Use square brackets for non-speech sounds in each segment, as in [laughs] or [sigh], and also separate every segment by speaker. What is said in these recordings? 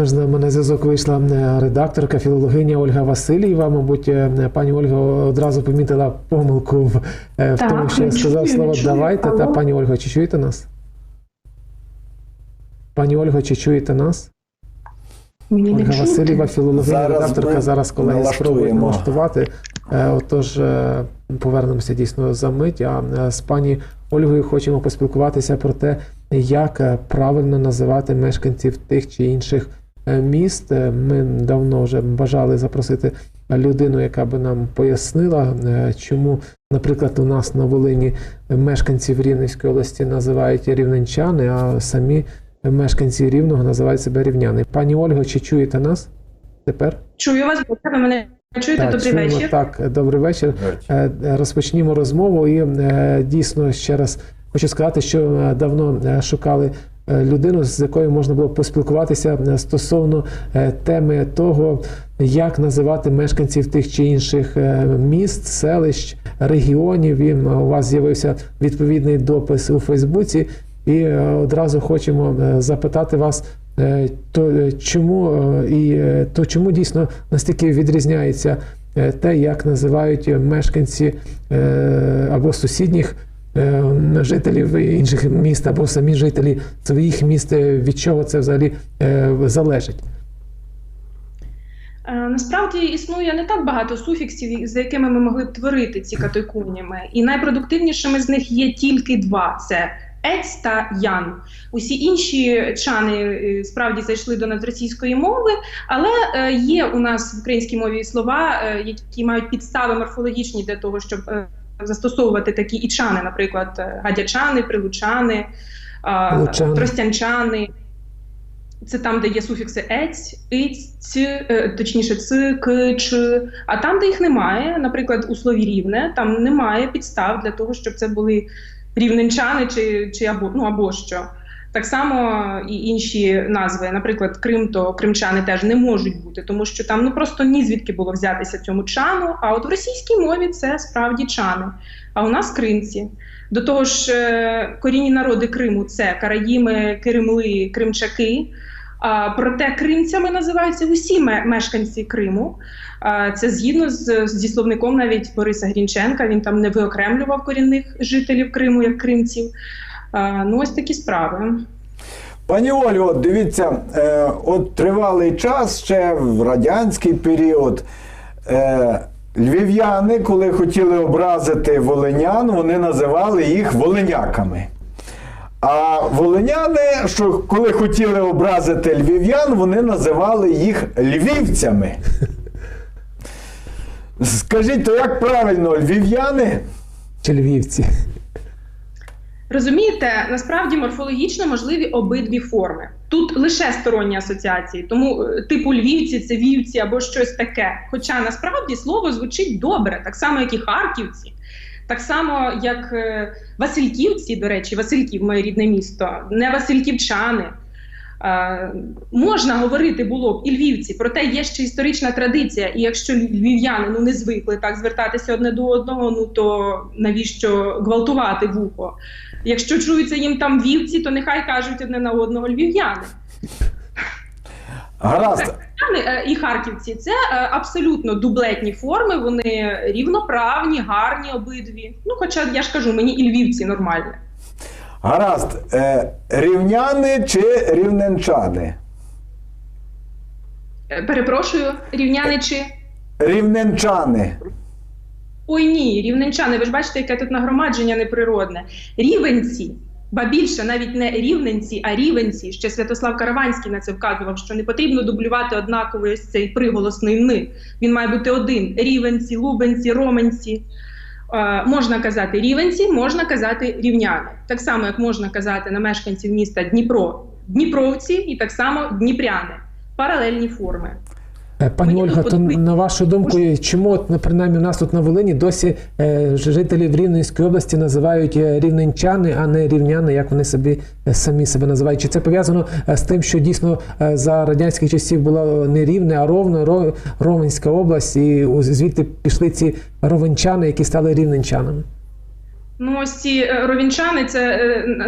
Speaker 1: Тож з нами на зв'язок вийшла е, редакторка, філологиня Ольга Васильєва. Мабуть, е, пані Ольга одразу помітила помилку в, е, в
Speaker 2: Так,
Speaker 1: тому, що я
Speaker 2: чую,
Speaker 1: сказав слово
Speaker 2: чую.
Speaker 1: давайте. Та пані Ольга, чи чуєте нас? Пані Ольга, чи чуєте нас?
Speaker 2: Мені
Speaker 1: Ольга. Васильєва, філологиня,
Speaker 3: Зараз
Speaker 1: редакторка.
Speaker 3: ми
Speaker 1: Зараз колеги спробують налаштувати. Отож, повернемося дійсно за мить. А з пані Ольгою хочемо поспілкуватися про те, як правильно називати мешканців тих чи інших міст. Е, Ми давно вже бажали запросити людину, яка би нам пояснила, е, чому, наприклад, у нас на Волині мешканців Рівненської області називають рівненчани, а самі мешканці рівного називають себе рівняни. Пані Ольго, чи чуєте нас тепер?
Speaker 2: Чую вас, ви мене чуєте? Добрий
Speaker 1: чуємо.
Speaker 2: вечір.
Speaker 1: Так, добрий вечір. Е, е, Розпочнімо розмову і е, дійсно ще раз хочу сказати, що е, давно е, шукали е, людину, з якою можна було поспілкуватися е, стосовно е, теми того, як називати мешканців тих чи інших е, міст, селищ, регіонів. І у вас з'явився відповідний допис у Фейсбуці. І е, одразу хочемо е, запитати вас, е, то е, чому е, і е, то чому дійсно настільки відрізняється е, те, як називають мешканці е, або сусідніх е, жителів інших міст, або самі жителі своїх міст, е, від чого це взагалі е, залежить?
Speaker 2: Е, Насправді існує не так багато суфіксів, за якими ми могли б творити ці катекуніми. І найпродуктивнішими з них є тільки два: це ець та ян. Усі інші чани е, справді зайшли до надросійської мови, але е, є у нас в українській мові слова, е, які мають підстави морфологічні для того, щоб е, застосовувати такі ічани, наприклад, е, гадячани, прилучани, е,
Speaker 1: Лучани.
Speaker 2: тростянчани. Це там, де є суфікси ець, іць, ці, е, точніше, ц, к, ч. А там, де їх немає, наприклад, у слові рівне, там немає підстав для того, щоб це були рівненчани чи, чи або, ну, або що. Так само і інші назви, наприклад, Крим, то кримчани теж не можуть бути, тому що там ну просто ні звідки було взятися цьому чану. А от в російській мові це справді чани. А у нас кримці. До того ж, е, корінні народи Криму це караїми, киримли, кримчаки. А, проте кримцями називаються усі ме- мешканці Криму. Це згідно з, зі словником навіть Бориса Грінченка. Він там не виокремлював корінних жителів Криму як кримців. А, ну, ось такі справи.
Speaker 3: Пані Олю, от дивіться, е, от тривалий час ще в радянський період. Е, львів'яни, коли хотіли образити волинян, вони називали їх волиняками. А волиняни, що коли хотіли образити львів'ян, вони називали їх львівцями. Скажіть, то як правильно, львів'яни?
Speaker 1: Чи львівці?
Speaker 2: Розумієте, насправді морфологічно можливі обидві форми. Тут лише сторонні асоціації, тому е, типу львівці, це вівці або щось таке. Хоча насправді слово звучить добре, так само, як і харківці, так само, як е, Васильківці, до речі, Васильків, моє рідне місто, не Васильківчани. Е, можна говорити було б і львівці, проте є ще історична традиція. І якщо львів'яни ну не звикли так звертатися одне до одного, ну то навіщо гвалтувати вухо? Якщо чуються їм там вівці, то нехай кажуть одне на одного львів'яни.
Speaker 3: Гаразд.
Speaker 2: Е, І харківці це е, абсолютно дублетні форми, вони рівноправні, гарні обидві. Ну, хоча я ж кажу, мені і львівці нормальні.
Speaker 3: Гаразд. Е, рівняни чи рівненчани?
Speaker 2: Перепрошую, рівняни чи.
Speaker 3: Рівненчани.
Speaker 2: Ой ні, рівненчани, ви ж бачите, яке тут нагромадження неприродне. Рівенці, ба більше навіть не рівненці, а рівенці. Ще Святослав Караванський на це вказував, що не потрібно дублювати однаковий ось цей приголосний ни. Він має бути один: рівенці, лубенці, роменці. Е, можна казати рівенці, можна казати рівняни. Так само, як можна казати на мешканців міста Дніпро, Дніпровці, і так само Дніпряни. Паралельні форми.
Speaker 1: Е, Пані
Speaker 2: Мені
Speaker 1: Ольга, то на вашу думку, чому от, принаймні у нас тут на Волині досі е, жителів Рівненської області називають е, рівненчани, а не рівняни, як вони собі самі себе називають? Чи це пов'язано з тим, що дійсно за радянських часів було не рівне, а ровно Ровенська область, і звідти пішли ці ровенчани, які стали рівненчанами?
Speaker 2: Ну, ось ці ровінчани це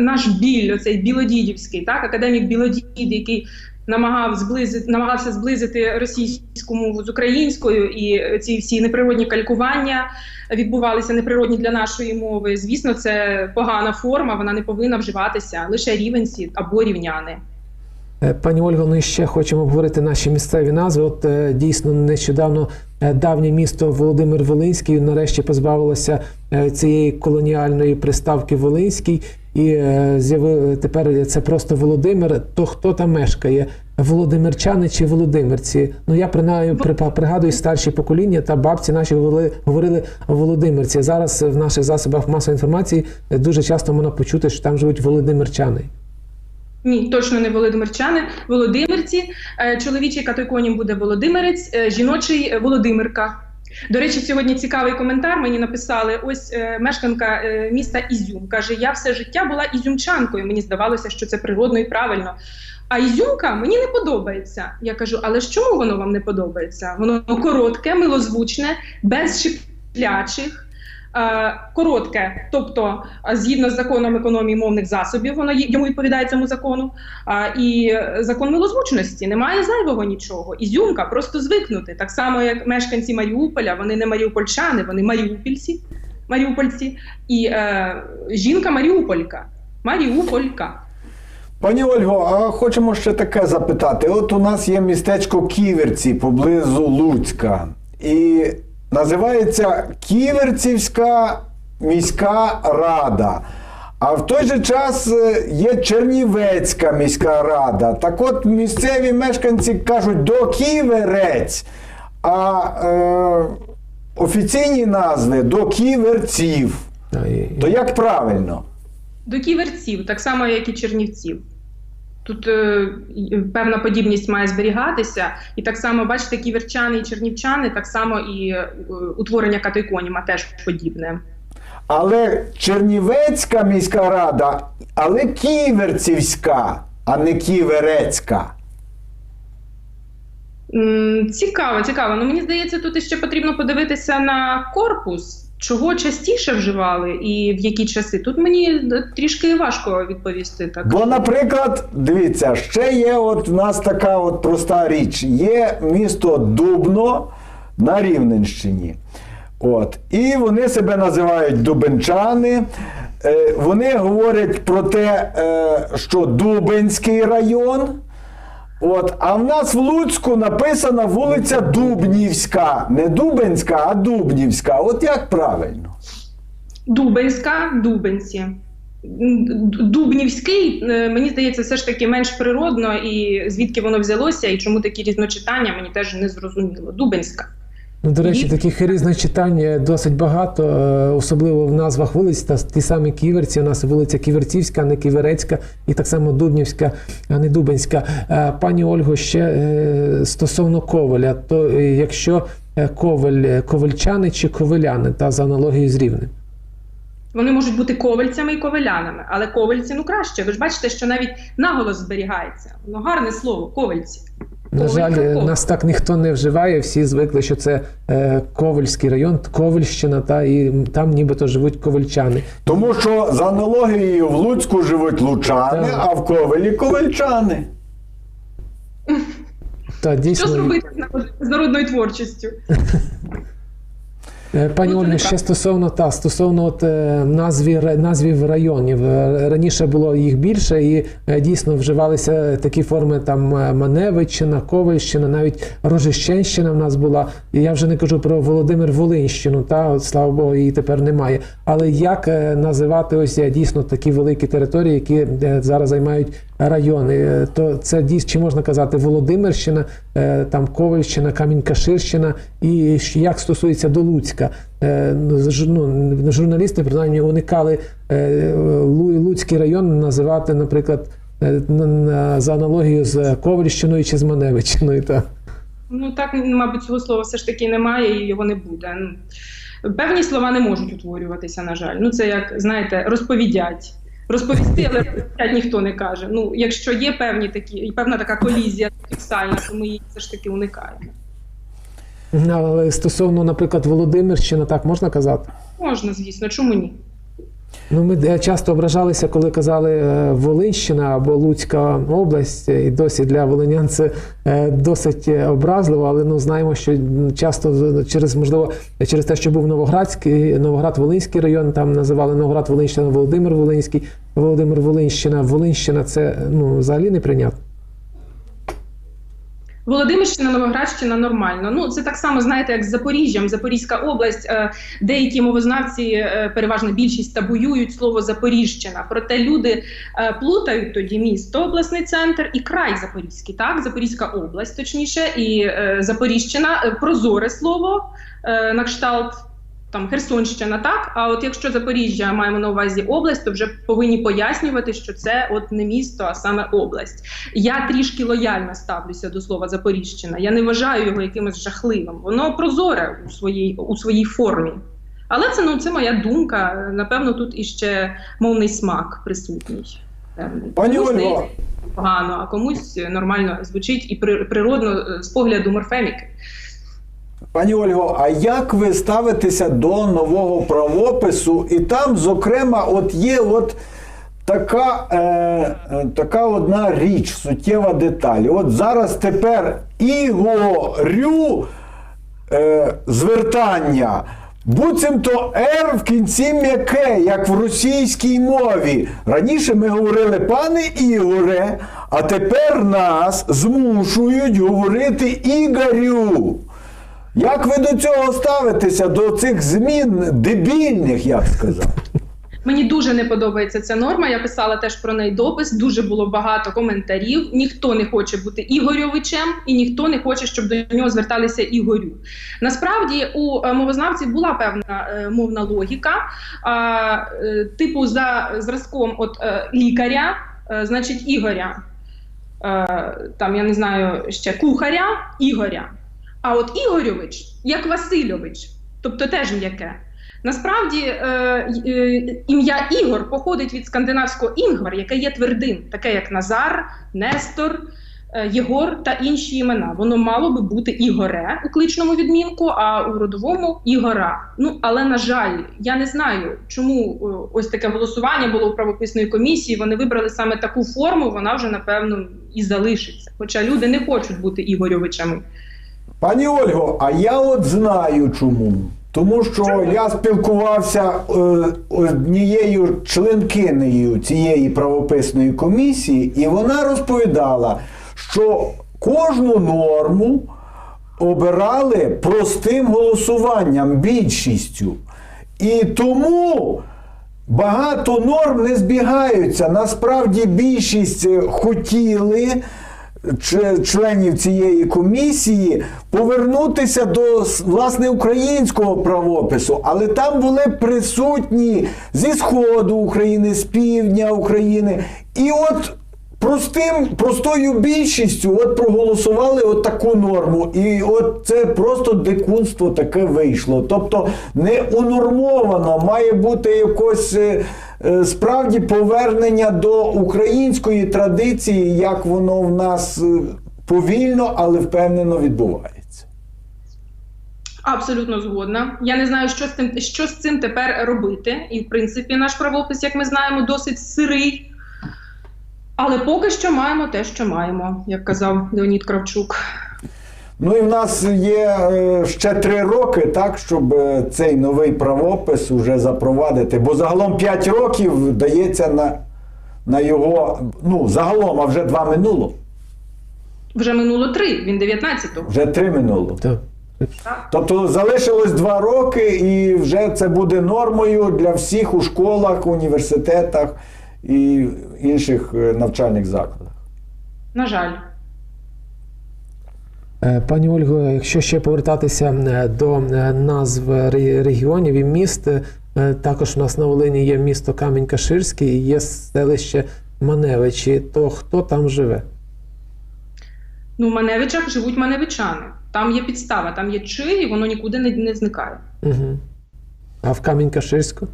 Speaker 2: наш біль, оцей білодідівський, так, академік Білодід, який намагав зблизити, намагався зблизити російську мову з українською, і ці всі неприродні калькування відбувалися неприродні для нашої мови. Звісно, це погана форма, вона не повинна вживатися лише рівенці або рівняни.
Speaker 1: Е, Пані Ольго, ну і ще хочемо обговорити наші місцеві назви. От е, дійсно нещодавно е, давнє місто Володимир Волинський нарешті позбавилося цієї колоніальної приставки Волинський, і е, тепер це просто Володимир. То хто там мешкає? Володимирчани чи Володимирці? Ну я принаймні припа- пригадую старші покоління та бабці наші говорили, говорили Володимирці. Зараз в наших засобах масової інформації дуже часто можна почути, що там живуть Володимирчани.
Speaker 2: Ні, точно не Володимирчани. Володимирці. Е, Чоловічий катойконім буде Володимирець, е, жіночий Володимирка. До речі, сьогодні цікавий коментар мені написали. Ось е, мешканка е, міста Ізюм каже: Я все життя була ізюмчанкою. Мені здавалося, що це природно і правильно. А ізюмка мені не подобається. Я кажу, але чому воно вам не подобається? Воно коротке, милозвучне, без шиплячих. Е, коротке, тобто е, згідно з законом економії мовних засобів, воно йому відповідає цьому закону. І е, закон милозвучності немає зайвого нічого. Ізюмка просто звикнути. Так само, як мешканці Маріуполя, вони не маріупольчани, вони маріупільці, маріупольці, і е, жінка Маріуполька. Маріуполька.
Speaker 3: Пані Ольго, а хочемо ще таке запитати. От у нас є містечко Ківерці поблизу Луцька. І називається Ківерцівська міська рада. А в той же час е, є Чернівецька міська рада. Так от місцеві мешканці кажуть до Ківерець, а е, офіційні назви до Ківерців. То як правильно?
Speaker 2: До ківерців, так само, як і чернівців. Тут е, певна подібність має зберігатися, і так само, бачите, ківерчани і чернівчани, так само і е, утворення катойконіма теж подібне.
Speaker 3: Але Чернівецька міська рада, але Ківерцівська, а не Ківерецька.
Speaker 2: М, Цікаво, цікаво. Ну мені здається, тут ще потрібно подивитися на корпус, чого частіше вживали і в які часи. Тут мені е, трішки важко відповісти так.
Speaker 3: Бо, наприклад, дивіться, ще є от в нас така от проста річ. Є місто Дубно на Рівненщині. От. І вони себе називають дубенчани. Е, Вони говорять про те, е, що Дубенський район. От, а в нас в Луцьку написана вулиця Дубнівська. Не Дубенська, а Дубнівська. От як правильно?
Speaker 2: Дубенська, Дубенці. Дубнівський, е, мені здається, все ж таки менш природно, і звідки воно взялося, і чому такі різночитання, мені теж не зрозуміло. Дубенська.
Speaker 1: Ну, до речі, таких різних читань досить багато, е, особливо в назвах вулиць. Та ті самі ківерці. У нас вулиця Ківерцівська, а не Ківерецька, і так само Дубнівська, а не Дубенська. Е, Пані Ольго, ще е, стосовно Коваля, то якщо Коваль, ковальчани чи ковеляни, та за аналогією з рівнем.
Speaker 2: Вони можуть бути ковальцями і ковалянами, але ковальці ну краще. Ви ж бачите, що навіть наголос зберігається. Ну гарне слово, ковальці.
Speaker 1: На жаль, е, нас так ніхто не вживає. Всі звикли, що це е, Ковальський район, Ковальщина, та і там нібито живуть ковальчани.
Speaker 3: Тому що за аналогією в Луцьку живуть лучани,
Speaker 1: Так.
Speaker 3: а в Ковелі ковальчани.
Speaker 1: Та
Speaker 2: Що
Speaker 1: дійсно
Speaker 2: зробити з народною творчістю? [laughs]
Speaker 1: Е, Пані
Speaker 2: Ну,
Speaker 1: Ольга, ще стосовно та стосовно от, е, назві назвів районів. Е, Раніше було їх більше, і дійсно вживалися такі форми там Маневиччина, Ковальщина, навіть Рожищенщина в нас була. І я вже не кажу про Володимир Волинщину, та от, слава Богу, її тепер немає. Але як називати ось дійсно такі великі території, які зараз займають райони? Е, То це дійсно чи можна казати Володимирщина, е, там Ковальщина, Камінь-Каширщина, і як стосується до Луцька. Е, ну, журналісти принаймні уникали Луцький район називати, наприклад, на- на- за аналогією з Ковальщиною чи з Маневичиною. Та.
Speaker 2: Ну так, мабуть, цього слова все ж таки немає і його не буде. Певні слова не можуть утворюватися, на жаль. Ну це як знаєте, розповідять. Розповісти, але ніхто не каже. Ну, якщо є певні такі, певна така колізія фіксальна, то ми її все ж таки уникаємо.
Speaker 1: Але стосовно, наприклад, Володимирщина, так можна казати?
Speaker 2: Можна, звісно, чому ні?
Speaker 1: Ну, ми е, часто ображалися, коли казали е, Волинщина або Луцька область, і досі для волинян це е, досить е, образливо, але ну знаємо, що часто через можливо через те, що був Новоградський, Новоград-Волинський район, там називали Новоград Волинщина, Володимир Волинський, Володимир Волинщина. Волинщина це ну взагалі не прийнятно.
Speaker 2: Володимирщина, Новоградщина нормально. Ну це так само, знаєте, як з Запоріжжям, Запорізька область. е, Деякі мовознавці, переважно переважна більшість, табуюють слово Запоріжщина. Проте люди е, плутають тоді місто, обласний центр і край Запорізький. Так, Запорізька область, точніше, і е, Запоріжщина е, прозоре слово е, на кшталт. Там Херсонщина, так. А от якщо Запоріжжя маємо на увазі область, то вже повинні пояснювати, що це от не місто, а саме область. Я трішки лояльно ставлюся до слова Запоріжщина. Я не вважаю його якимось жахливим. Воно прозоре у своїй у своїй формі. Але це ну це моя думка. Напевно, тут іще мовний смак присутній.
Speaker 3: Пані
Speaker 2: здається погано, а комусь нормально звучить і при- природно е, з погляду морфеміки.
Speaker 3: Пані Ольго, а як ви ставитеся до нового правопису? І там, зокрема, от є от така, е, е, така одна річ, суттєва деталь. От зараз тепер Ігорю е, звертання. Буцімто «р» в кінці м'яке, як в російській мові. Раніше ми говорили пане Ігоре, а тепер нас змушують говорити Ігорю. Як ви до цього ставитеся, до цих змін дебільних, я б сказав?
Speaker 2: Мені дуже не подобається ця норма. Я писала теж про неї допис. Дуже було багато коментарів. Ніхто не хоче бути Ігорьовичем, і ніхто не хоче, щоб до нього зверталися Ігорю. Насправді у е, мовознавців була певна е, мовна логіка. Е, типу, за зразком от лікаря, значить Ігоря. Там я не знаю ще кухаря, Ігоря. А от Ігорьович, як Васильович, тобто теж м'яке. Насправді е, е, ім'я Ігор походить від скандинавського інгвар, яке є твердим, таке як Назар, Нестор, е, Єгор та інші імена. Воно мало би бути Ігоре у кличному відмінку, а у родовому Ігора. Ну але на жаль, я не знаю, чому е, ось таке голосування було у правописної комісії. Вони вибрали саме таку форму. Вона вже напевно і залишиться. Хоча люди не хочуть бути Ігорьовичами.
Speaker 3: Пані Ольго, а я от знаю чому. Тому що я спілкувався е, однією членкинею цієї правописної комісії, і вона розповідала, що кожну норму обирали простим голосуванням, більшістю. І тому багато норм не збігаються. Насправді більшість хотіли членів цієї комісії повернутися до власне українського правопису, але там були присутні зі сходу України, з півдня України. І от простим, простою більшістю от проголосували от таку норму. І от це просто дикунство таке вийшло. Тобто не унормовано, має бути якось. Е, Справді повернення до української традиції, як воно в нас е, повільно, але впевнено відбувається.
Speaker 2: Абсолютно згодна. Я не знаю, що з цим що з цим тепер робити. І в принципі, наш правопис, як ми знаємо, досить сирий. Але поки що маємо те, що маємо, як казав Леонід Кравчук.
Speaker 3: Ну і в нас є е, ще три роки, так, щоб е, цей новий правопис уже запровадити. Бо загалом 5 років дається на, на його, ну, загалом, а вже два минуло.
Speaker 2: Вже минуло три, він 19-го.
Speaker 3: Вже три минуло.
Speaker 1: Так.
Speaker 3: Тобто залишилось два роки, і вже це буде нормою для всіх у школах, університетах і інших е, навчальних закладах.
Speaker 2: На жаль.
Speaker 1: Е, Пані Ольго, якщо ще повертатися е, до е, назв регіонів і міст, також у нас на Волині є місто Камінь-Каширський і є селище Маневичі. То хто там живе?
Speaker 2: Ну, в Маневичах живуть маневичани. Там є підстава, там є чи, і воно нікуди не, не зникає.
Speaker 1: Угу. А в Камінь-Каширську?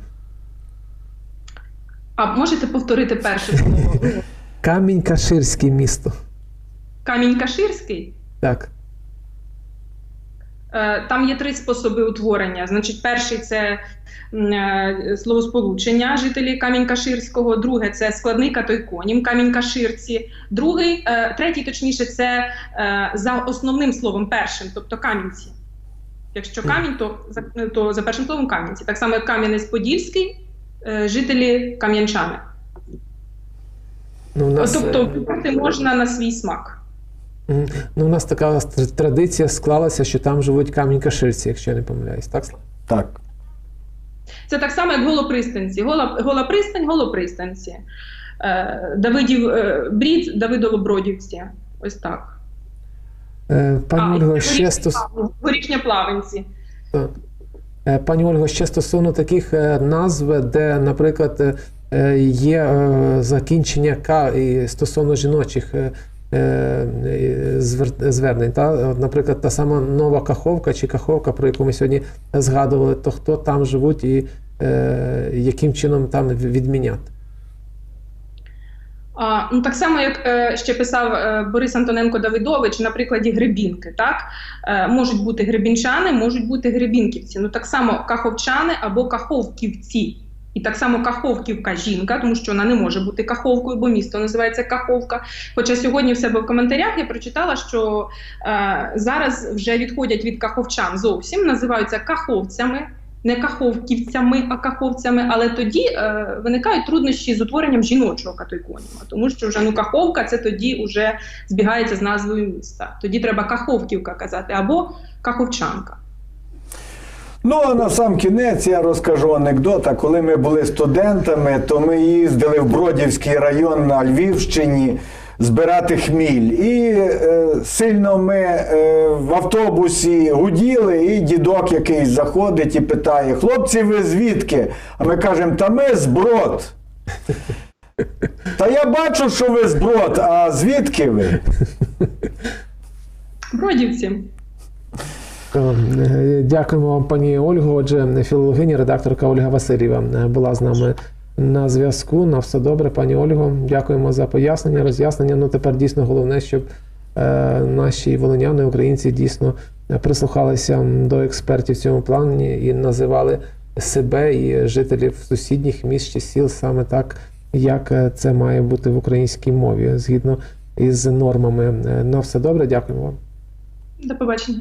Speaker 2: А можете повторити перше слово? [laughs]
Speaker 1: Камінь-Каширське місто.
Speaker 2: Камінь Каширський?
Speaker 1: Так.
Speaker 2: Е, Там є три способи утворення. Значить, перший це е, словосполучення жителі Камінь-Каширського, друге це складний катойконім Камінь-Каширці, другий, е, третій, точніше, це за основним словом першим, тобто камінці. Якщо камінь, то за, то за першим словом камінці. Так само як Кам'янець-Подільський, жителі кам'янчани.
Speaker 1: Ну, нас,
Speaker 2: Тобто вибрати можна на свій смак.
Speaker 1: Ну, у нас така традиція склалася, що там живуть камінь-каширці, якщо я не помиляюсь. Так?
Speaker 3: Так.
Speaker 2: Це так само, як голопристанці. Гола, гола пристань, голопристанці. Е, Давидів е, брід, Давидово-Бродівці. Ось так.
Speaker 1: Е, Пані
Speaker 2: і
Speaker 1: Ольго, ще стос...
Speaker 2: горішня плаванці.
Speaker 1: Так. Е, Пані Ольго, ще стосовно таких е, назв, де, наприклад, е, е, є е, закінчення К і стосовно жіночих звернень. Та? Наприклад, та сама нова Каховка чи Каховка, про яку ми сьогодні згадували, то хто там живуть і е, яким чином там відміняти?
Speaker 2: А, ну, так само, як е, ще писав е, Борис Антоненко Давидович на прикладі Гребінки. Так? Е, можуть бути гребінчани, можуть бути гребінківці. Ну так само каховчани або каховківці. І так само Каховківка жінка, тому що вона не може бути каховкою, бо місто називається Каховка. Хоча сьогодні в себе в коментарях я прочитала, що е, зараз вже відходять від каховчан зовсім, називаються каховцями, не каховківцями, а каховцями. Але тоді е, виникають труднощі з утворенням жіночого катойконіма, тому що вже ну каховка це тоді вже збігається з назвою міста. Тоді треба каховківка казати або каховчанка.
Speaker 3: Ну, а на сам кінець я розкажу анекдота. Коли ми були студентами, то ми їздили в Бродівський район на Львівщині збирати хміль. І е, сильно ми е, в автобусі гуділи, і дідок якийсь заходить і питає: хлопці, ви звідки? А ми кажемо, та ми з брод. Та я бачу, що ви з а звідки ви?
Speaker 2: Бродівці.
Speaker 1: Е, Дякуємо вам, пані Ольго. Отже, філологиня, редакторка Ольга Васильєва е, була з нами на зв'язку. На все добре, пані Ольго. Дякуємо за пояснення, роз'яснення. Ну тепер дійсно головне, щоб е, наші волиняни, українці дійсно прислухалися до експертів в цьому плані і називали себе і жителів сусідніх міст чи сіл саме так, як це має бути в українській мові, згідно із нормами. На все добре, дякуємо вам.
Speaker 2: До побачення.